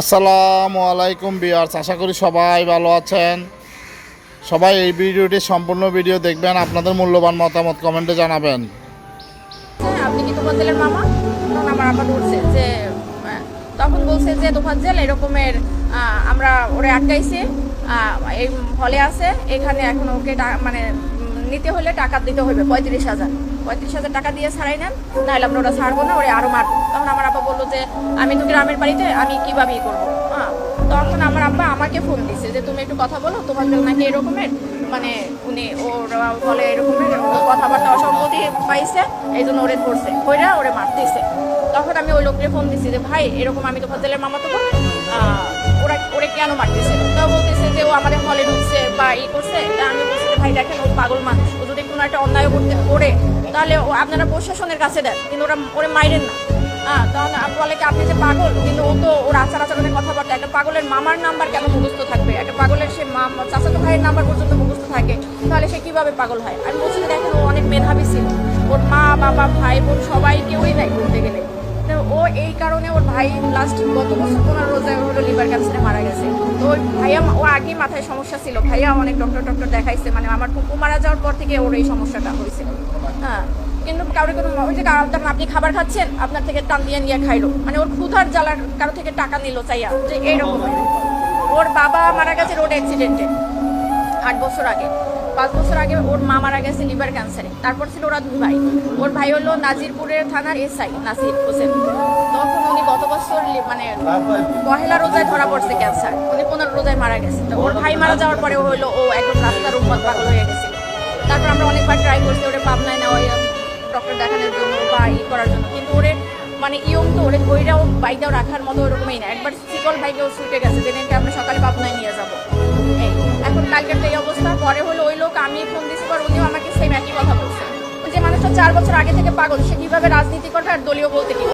আসসালামু আলাইকুম বিয়ার্স আশা করি সবাই ভালো আছেন। সবাই এই ভিডিওটি সম্পূর্ণ ভিডিও দেখবেন আপনাদের মূল্যবান মতামত কমেন্টে জানাবেন। হ্যাঁ, আপনি কি মামা? তখন বলছে যে যে তোফাজ্জেল এরকমের আমরা ওরে আটকাইছি এই হলে আছে এখানে এখন ওকে মানে নিতে হলে টাকা দিতে হবে পঁয়ত্রিশ হাজার। পঁয়ত্রিশ হাজার টাকা দিয়ে ছাড়াই নেন, নাহলে আমরা ওরা ছাড়বো না, ওরে আরও মারবো। তখন আমার আব্বা বলল যে, আমি তো গ্রামের বাড়িতে, আমি কীভাবে ই করব? হ্যাঁ তখন আমার আব্বা আমাকে ফোন দিছে যে, তুমি একটু কথা বলো তোমার নাকি এরকমের মানে উনি ওর বলে এরকমের কথাবার্তা অসম্মতি পাইছে এই জন্য ওরে ধরছে ওইরা ওরে মারতেছে। তখন আমি ওই লোককে ফোন দিছি যে, ভাই, এরকম আমি তো ফজলের মামা তো ওরা, ওরে কেন মারতেছে? তা বলতেছে যে, ও আমাদের হলে ঢুকছে বা ই করছে। তা আমি ভাই দেখেন, ও পাগল মানুষ। ও যদি কোনো একটা অন্যায় করতে করে, তাহলে ও আপনারা প্রশাসনের কাছে দেন, কিন্তু ওরা ওরে মাইরেন না। তখন বলে কি আপনি যে পাগল, কিন্তু ও তো ওর আচার আচরণের কথাবার্তা, একটা পাগলের মামার নাম্বার কেন মুখস্থ থাকবে? একটা পাগলের সে মামা চাচাতো ভাইয়ের নাম্বার পর্যন্ত মুখস্থ থাকে, তাহলে সে কীভাবে পাগল হয়? আমি বলছি দেখেন, ও অনেক মেধাবী ছিল। ওর মা, বাবা, ভাই, বোন সবাই কেউই নাই বলতে গেলে। তো ও এই কারণে ওর ভাই লাস্ট গত বছর পনেরো রোজায় হলো লিভার ক্যান্সারে মারা গেছে। তো ওই ভাইয়া ও আগেই মাথায় সমস্যা ছিল। ভাইয়া অনেক ডক্টর ডক্টর দেখাইছে। মানে আমার কুকু মারা যাওয়ার পর থেকে ওর এই সমস্যাটা হয়েছে। হ্যাঁ কিন্তু কারও কোনো ওই যে আপনার আপনি খাবার খাচ্ছেন, আপনার থেকে টান দিয়ে নিয়ে খাইলো। মানে ওর ক্ষুধার জ্বালার কারও থেকে টাকা নিল চাইয়া, যে এইরকম ওর বাবা মারা গেছে রোড অ্যাক্সিডেন্টে আট বছর আগে। পাঁচ বছর আগে ওর মা মারা গেছে লিভার ক্যান্সারে। তারপর ছিল ওরা দুই ভাই। ওর ভাই হলো নাজিরপুরের থানার এসআই, নাসির হোসেন। তখন উনি গত বছর মানে পহেলা রোজায় ধরা পড়ছে ক্যান্সার। উনি পনেরো রোজায় মারা গেছে। তো ওর ভাই মারা যাওয়ার পরে হলো ও একদম রাস্তার উপর পাগল হয়ে গেছিল তারপর আমরা অনেকবার ট্রাই করছি, ওরে পাবনায় নেওয়া ডক্টর দেখানোর জন্য বা ই করার জন্য। কিন্তু মানে ইয়ং তো ওরে বইটাও বাইকটাও রাখার মতো ওরকমই না। একবার শিকল ভাইকেও ছুটে গেছে, যেদিনকে আমরা সকালে পাবনায় নিয়ে যাব। এখন কালকের তো এই অবস্থা, পরে হলো ওই লোক, আমি ফোন দিছি, পর উনিও আমাকে সেম একই কথা বলছে। যে মানুষটা চার বছর আগে থেকে পাগল, সে কীভাবে রাজনীতি করবে আর দলীয় বলতে কি